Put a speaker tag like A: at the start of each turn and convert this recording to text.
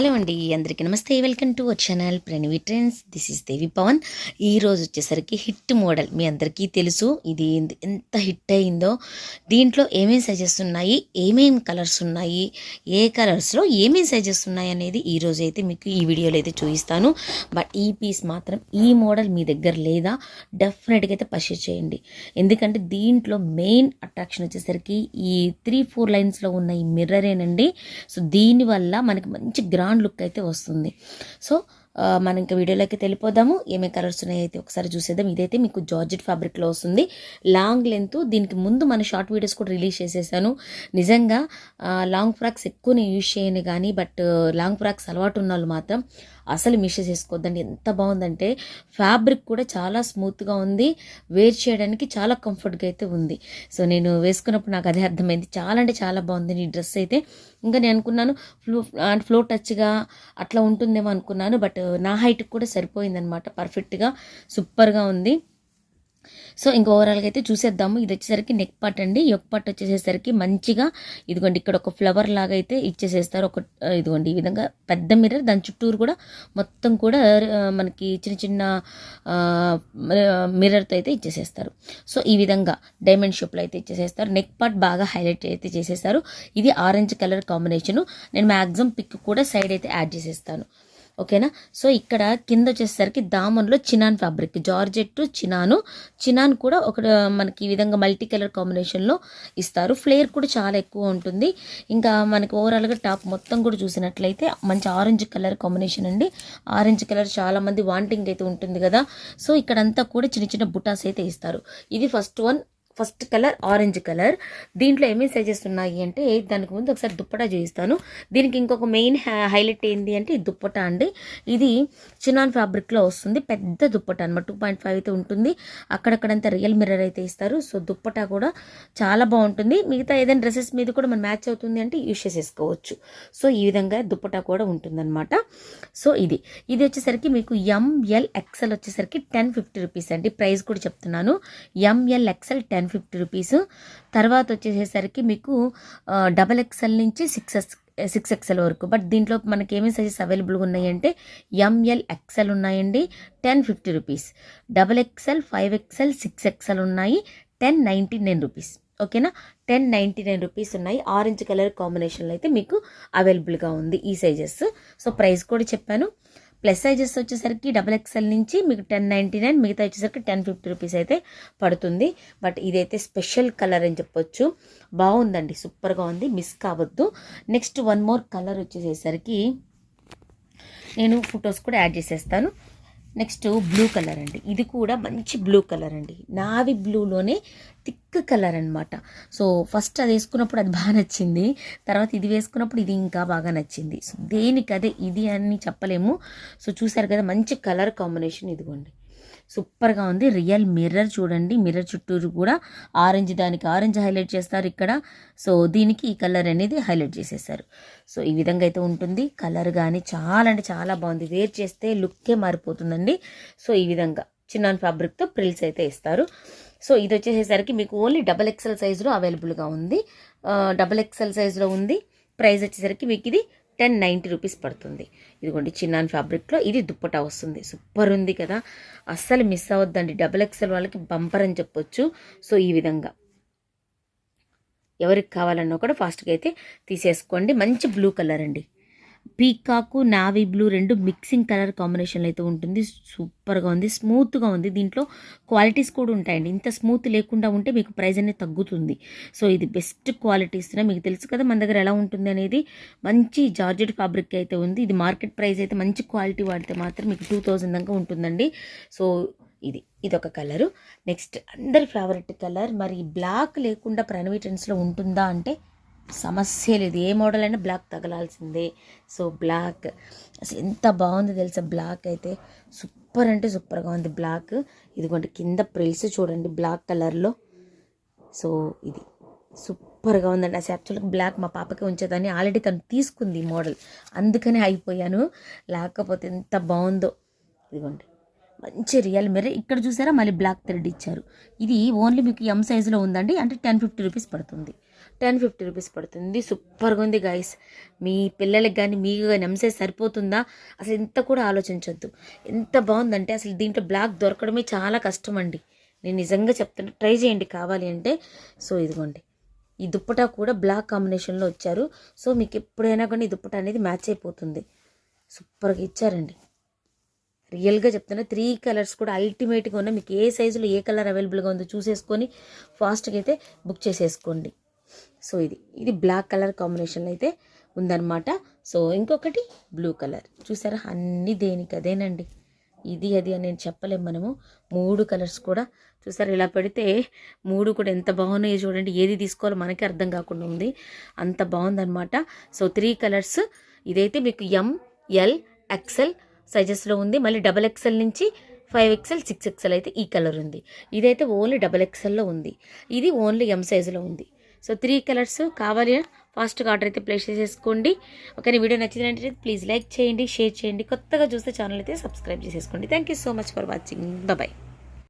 A: Hello అండి అందరికీ నమస్తే. Welcome to our channel Pranavi trends. This is Devi Pawan. ఈ రోజు వచ్చేసరికి హిట్ మోడల్. మీ అందరికీ తెలుసు ఇది ఎంత- ఎంత హిట్ అయిందో. దీంట్లో ఏమేమి సైజెస్ ఉన్నాయి ఏమేమి కలర్స్ ఉన్నాయి ఏ కలర్స్లో ఏమేమి సైజెస్ ఉన్నాయి అనేది ఈ రోజు అయితే మీకు ఈ వీడియోలో అయితే చూపిస్తాను. బట్ ఈ పీస్ మాత్రం ఈ మోడల్ మీ దగ్గర లేదా? డెఫినెట్గా అయితే పర్చేస్ చేయండి. ఎందుకంటే దీంట్లో మెయిన్ అట్రాక్షన్ వచ్చేసరికి ఈ త్రీ ఫోర్ లైన్స్లో ఉన్న ఈ మిర్రరేనండి. సో దీనివల్ల మనకి మంచి గ్రాండ్ లుక్ అయితే వస్తుంది. సో మనం ఇంకా వీడియోలోకి తెలిపోదాము ఏమేమి కలర్స్ ఉన్నాయి అయితే ఒకసారి చూసేద్దాం. ఇదైతే మీకు జార్జెట్ ఫ్యాబ్రిక్లో వస్తుంది. లాంగ్ లెంత్ దీనికి ముందు మన షార్ట్ వీడియోస్ కూడా రిలీజ్ చేసేసాను. నిజంగా లాంగ్ ఫ్రాక్స్ ఎక్కువ నేను యూజ్ చేయను కానీ బట్ లాంగ్ ఫ్రాక్స్ అలవాటు ఉన్న వాళ్ళు మాత్రం అసలు మిస్ చేసుకోవద్దండి ఎంత బాగుందంటే ఫ్యాబ్రిక్ కూడా చాలా స్మూత్గా ఉంది. వేర్ చేయడానికి చాలా కంఫర్ట్గా అయితే ఉంది. సో నేను వేసుకున్నప్పుడు నాకు అదే అర్థమైంది. చాలా అంటే చాలా బాగుంది ఈ డ్రెస్ అయితే. ఇంకా నేను అనుకున్నాను ఫ్లో ఫ్లో టచ్గా అట్లా ఉంటుందేమో అనుకున్నాను. బట్ నా హైట్కి కూడా సరిపోయిందనమాట పర్ఫెక్ట్గా సూపర్గా ఉంది. సో ఇంకా ఓవరాల్గా అయితే చూసేద్దాము. ఇది వచ్చేసరికి నెక్ పార్ట్ అండి. యొక్క పార్ట్ వచ్చేసేసరికి మంచిగా ఇదిగోండి ఇక్కడ ఒక ఫ్లవర్ లాగా అయితే ఇచ్చేసేస్తారు. ఒక ఇదిగోండి ఈ విధంగా పెద్ద మిర్రర్ దాని చుట్టూరు కూడా మొత్తం కూడా మనకి చిన్న చిన్న మిర్రర్తో అయితే ఇచ్చేసేస్తారు. సో ఈ విధంగా డైమండ్ షేప్లో అయితే ఇచ్చేసేస్తారు. నెక్ పార్ట్ బాగా హైలైట్ అయితే చేసేస్తారు. ఇది ఆరెంజ్ కలర్ కాంబినేషను నేను మ్యాక్సిమం పిక్ కూడా సైడ్ అయితే యాడ్ చేసేస్తాను. ఓకేనా? సో ఇక్కడ కింద వచ్చేసరికి దామన్లో chinon fabric georgette chinon. Chinon కూడా ఒక మనకి ఈ విధంగా మల్టీ కలర్ కాంబినేషన్లో ఇస్తారు. ఫ్లేర్ కూడా చాలా ఎక్కువ ఉంటుంది. ఇంకా మనకి ఓవరాల్గా టాప్ మొత్తం కూడా చూసినట్లయితే మంచి ఆరెంజ్ కలర్ కాంబినేషన్ అండి. ఆరెంజ్ కలర్ చాలా మంది వాంటింగ్ అయితే ఉంటుంది కదా. సో ఇక్కడంతా కూడా చిన్న చిన్న బుటాస్ అయితే ఇస్తారు. ఇది first one. First colour orange colour. దీంట్లో ఏమేమి సైజెస్ ఉన్నాయి అంటే దానికి ముందు ఒకసారి దుప్పటా చూపిస్తాను. దీనికి ఇంకొక మెయిన్ హైలైట్ ఏంటి అంటే ఈ దుప్పటా అండి. ఇది చినాన్ ఫ్యాబ్రిక్లో వస్తుంది. పెద్ద దుప్పటా అనమాట టూ పాయింట్ ఫైవ్ అయితే ఉంటుంది. అక్కడక్కడంతా రియల్ మిర్రర్ అయితే ఇస్తారు. సో దుప్పటా కూడా చాలా బాగుంటుంది. మిగతా ఏదైనా డ్రెస్సెస్ మీద కూడా మనం మ్యాచ్ అవుతుంది అంటే యూస్ చేసేసుకోవచ్చు. సో ఈ విధంగా దుప్పటా కూడా ఉంటుందన్నమాట. సో ఇది. ఇది వచ్చేసరికి మీకు ఎంఎల్ ఎక్సెల్ వచ్చేసరికి టెన్ ఫిఫ్టీ రూపీస్ అండి. ప్రైస్ కూడా చెప్తున్నాను. M L XL ten fifty rupees. తర్వాత వచ్చేసేసరికి మీకు డబల్ ఎక్సెల్ నుంచి సిక్స్ ఎక్స్ సిక్స్ ఎక్సెల్ వరకు. బట్ దీంట్లో మనకి ఏమేమి సైజెస్ అవైలబుల్గా ఉన్నాయంటే ఎంఎల్ ఎక్సెల్ ఉన్నాయండి ten fifty rupees. Double XL five XL six XL ఉన్నాయి టెన్ నైంటీ నైన్ రూపీస్. ఓకేనా? టెన్ నైంటీ నైన్ రూపీస్ ఉన్నాయి. ఆరెంజ్ కలర్ కాంబినేషన్లో అయితే మీకు అవైలబుల్గా ఉంది ఈ సైజెస్. సో ప్రైస్ కూడా చెప్పాను. ప్లస్ సైజెస్ వచ్చేసరికి డబల్ ఎక్స్ఎల్ నుంచి మీకు టెన్ నైంటీ నైన్ మిగతా వచ్చేసరికి టెన్ ఫిఫ్టీ రూపీస్ అయితే పడుతుంది. బట్ ఇదైతే స్పెషల్ కలర్ అని చెప్పొచ్చు. బాగుందండి సూపర్గా ఉంది. మిస్ కావద్దు. నెక్స్ట్ వన్ మోర్ కలర్ వచ్చేసేసరికి నేను ఫొటోస్ కూడా యాడ్ చేసేస్తాను. నెక్స్ట్ బ్లూ కలర్ అండి. ఇది కూడా మంచి బ్లూ కలర్ అండి. నావి బ్లూలోనే థిక్ కలర్ అనమాట సో ఫస్ట్ అది వేసుకున్నప్పుడు అది బాగా నచ్చింది. తర్వాత ఇది వేసుకున్నప్పుడు ఇది ఇంకా బాగా నచ్చింది. సో దేనికి ఇది అని చెప్పలేము. సో చూసారు కదా మంచి కలర్ కాంబినేషన్ ఇదిగోండి. సూపర్గా ఉంది. రియల్ మిర్రర్ చూడండి. మిర్రర్ చుట్టూరు కూడా ఆరెంజ్ దానికి ఆరెంజ్ హైలైట్ చేస్తారు ఇక్కడ. సో దీనికి ఈ కలర్ అనేది హైలైట్ చేసేసారు. సో ఈ విధంగా అయితే ఉంటుంది. కలర్ కానీ చాలా అంటే చాలా బాగుంది. వేర్ చేస్తే లుక్కే మారిపోతుందండి. సో ఈ విధంగా చిన్న ఫ్యాబ్రిక్తో ప్రిల్స్ అయితే ఇస్తారు. సో ఇది వచ్చేసేసరికి మీకు ఓన్లీ డబల్ ఎక్సెల్ సైజులో అవైలబుల్గా ఉంది. డబల్ ఎక్సెల్ సైజులో ఉంది. ప్రైస్ వచ్చేసరికి మీకు ఇది టెన్ నైంటీ రూపీస్ పడుతుంది. ఇదిగోండి చిన్నాన్ ఫ్యాబ్రిక్లో ఇది దుప్పటా వస్తుంది. సూపర్ ఉంది కదా. అస్సలు మిస్ అవ్వద్దండి. డబుల్ ఎక్సెల్ వాళ్ళకి బంపర్ అని చెప్పొచ్చు. సో ఈ విధంగా. ఎవరికి కావాలన్నా కూడా ఫాస్ట్గా అయితే తీసేసుకోండి. మంచి బ్లూ కలర్ అండి. పీకాకు నావీ బ్లూ రెండు మిక్సింగ్ కలర్ కాంబినేషన్లో అయితే ఉంటుంది. సూపర్గా ఉంది స్మూత్గా ఉంది. దీంట్లో క్వాలిటీస్ కూడా ఉంటాయండి. ఇంత స్మూత్ లేకుండా ఉంటే మీకు ప్రైస్ అనేది తగ్గుతుంది. సో ఇది బెస్ట్ క్వాలిటీ ఇస్తున్నా. మీకు తెలుసు కదా మన దగ్గర ఎలా ఉంటుంది అనేది. మంచి జార్జెట్ ఫ్యాబ్రిక్ అయితే ఉంది. ఇది మార్కెట్ ప్రైస్ అయితే మంచి క్వాలిటీ వాడితే మాత్రం మీకు టూ థౌజండ్ దాకా ఉంటుందండి. సో ఇది ఇదొక కలరు. నెక్స్ట్ అందరి ఫేవరెట్ కలర్. మరి బ్లాక్ లేకుండా ప్రణవీ ట్రెండ్స్లో ఉంటుందా అంటే సమస్య లేదు. ఏ మోడల్ అయినా బ్లాక్ తగలాల్సిందే. సో బ్లాక్ అసలు ఎంత బాగుంది తెలుసా? బ్లాక్ అయితే సూపర్ అంటే సూపర్గా ఉంది బ్లాక్ ఇదిగోండి కింద ప్రిల్స్ చూడండి బ్లాక్ కలర్లో సో ఇది సూపర్గా ఉందండి. అసలు యాక్చువల్గా బ్లాక్ మా పాపకి ఉంచేదాన్ని. ఆల్రెడీ తను తీసుకుంది మోడల్. అందుకనే అయిపోయాను. లేకపోతే ఎంత బాగుందో. ఇదిగోండి మంచి రియల్ మిర్రర్ ఇక్కడ చూసారా? మళ్ళీ బ్లాక్ థ్రెడ్ ఇచ్చారు. ఇది ఓన్లీ మీకు ఎం సైజులో ఉందండి. అంటే టెన్ ఫిఫ్టీ రూపీస్ పడుతుంది. టెన్ ఫిఫ్టీ రూపీస్ పడుతుంది. సూపర్గా ఉంది గైస్ మీ పిల్లలకి కానీ మీకు కానీ ఎంసే సరిపోతుందా? అసలు ఇంత కూడా ఆలోచించొద్దు. ఎంత బాగుందంటే అసలు దీంట్లో బ్లాక్ దొరకడమే చాలా కష్టం అండి నేను నిజంగా చెప్తాను ట్రై చేయండి కావాలి అంటే. సో ఇదిగోండి. ఈ దుప్పటా కూడా బ్లాక్ కాంబినేషన్లో వచ్చారు. సో మీకు ఎప్పుడైనా కానీ ఈ దుప్పట అనేది మ్యాచ్ అయిపోతుంది. సూపర్గా ఇచ్చారండి. రియల్గా చెప్తున్నా త్రీ కలర్స్ కూడా అల్టిమేట్గా ఉన్నాయి మీకు ఏ సైజులో ఏ కలర్ అవైలబుల్గా ఉందో చూసేసుకొని ఫాస్ట్గా అయితే బుక్ చేసేసుకోండి. సో ఇది ఇది బ్లాక్ కలర్ కాంబినేషన్లో అయితే ఉందన్నమాట. సో ఇంకొకటి బ్లూ కలర్ చూసారా? అన్నీ దేనికి అదేనండి. ఇది అది అని నేను చెప్పలేము మనము. మూడు కలర్స్ కూడా. చూసారా? ఇలా పెడితే మూడు కూడా ఎంత బాగున్నాయో చూడండి. ఏది తీసుకోవాలో మనకే అర్థం కాకుండా ఉంది. అంత బాగుందనమాట సో త్రీ కలర్స్ ఇదైతే మీకు ఎం ఎల్ ఎక్సెల్ సైజెస్లో ఉంది. మళ్ళీ డబల్ ఎక్సెల్ నుంచి ఫైవ్ ఎక్సెల్ సిక్స్ ఎక్సెల్ అయితే ఈ కలర్ ఉంది. ఇదైతే ఓన్లీ డబల్ ఎక్సెల్లో ఉంది. ఇది ఓన్లీ ఎం సైజులో ఉంది. సో త్రీ కలర్స్ కావాలి ఫాస్ట్గా ఆర్డర్ అయితే ప్లేస్ చేసేసుకోండి. ఓకే వీడియో నచ్చిందంటే ప్లీజ్ లైక్ చేయండి షేర్ చేయండి. కొత్తగా చూస్తే ఛానల్ అయితే సబ్స్క్రైబ్ చేసేసుకోండి. Thank you so much for watching bye